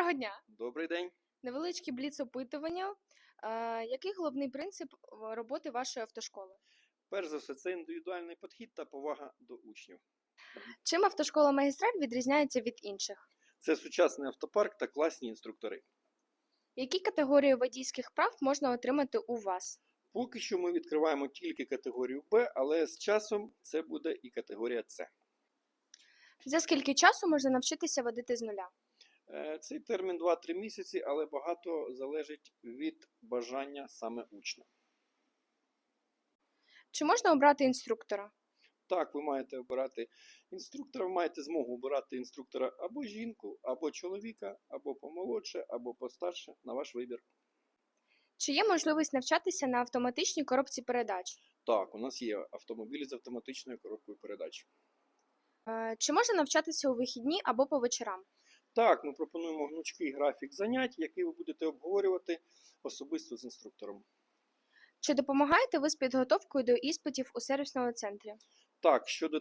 Доброго дня! Добрий день. Невеличке бліц опитування. Е, який головний принцип е, роботи вашої автошколи? Перш за все, це індивідуальний підхід та повага до учнів. Чим автошкола магістраль відрізняється від інших? Це сучасний автопарк та класні інструктори. Які категорії водійських прав можна отримати у вас? Поки що ми відкриваємо тільки категорію Б, але з часом це буде і категорія С. За скільки часу можна навчитися водити з нуля? Е, Цей термін 2-3 місяці, але багато залежить від бажання саме учня. Чи можна обрати інструктора? Так, ви маєте обирати інструктора, ви маєте змогу обирати інструктора або жінку, або чоловіка, або помолодше, або постарше на ваш вибір. Чи є можливість навчатися на автоматичній коробці передач? Так, у нас є автомобілі з автоматичною коробкою передач. Е, Чи можна навчатися у вихідні або по вечорам? Так, ми пропонуємо гнучкий графік занять, який ви будете обговорювати особисто з інструктором. Чи допомагаєте ви з підготовкою до іспитів у сервісному центрі? Так, щодо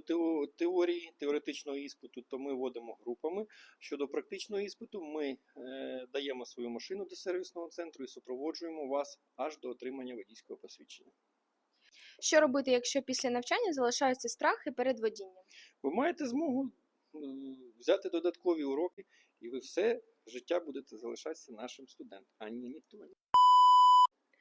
теорії, теоретичного іспиту, то ми вводимо групами. Щодо практичного іспиту, ми е, даємо свою машину до сервісного центру і супроводжуємо вас аж до отримання водійського посвідчення. Що робити, якщо після навчання залишаються страхи перед водінням? Ви маєте змогу взяти додаткові уроки, і ви все життя будете залишатися нашим студентом, а ні ніхто.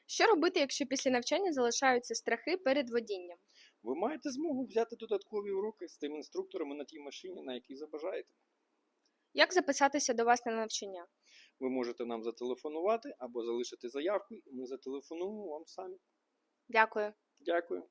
Що робити, якщо після навчання залишаються страхи перед водінням? Ви маєте змогу взяти додаткові уроки з тим інструктором на тій машині, на якій забажаєте. Як записатися до вас на навчання? Ви можете нам зателефонувати або залишити заявку, і ми зателефонуємо вам самі. Дякую. Дякую.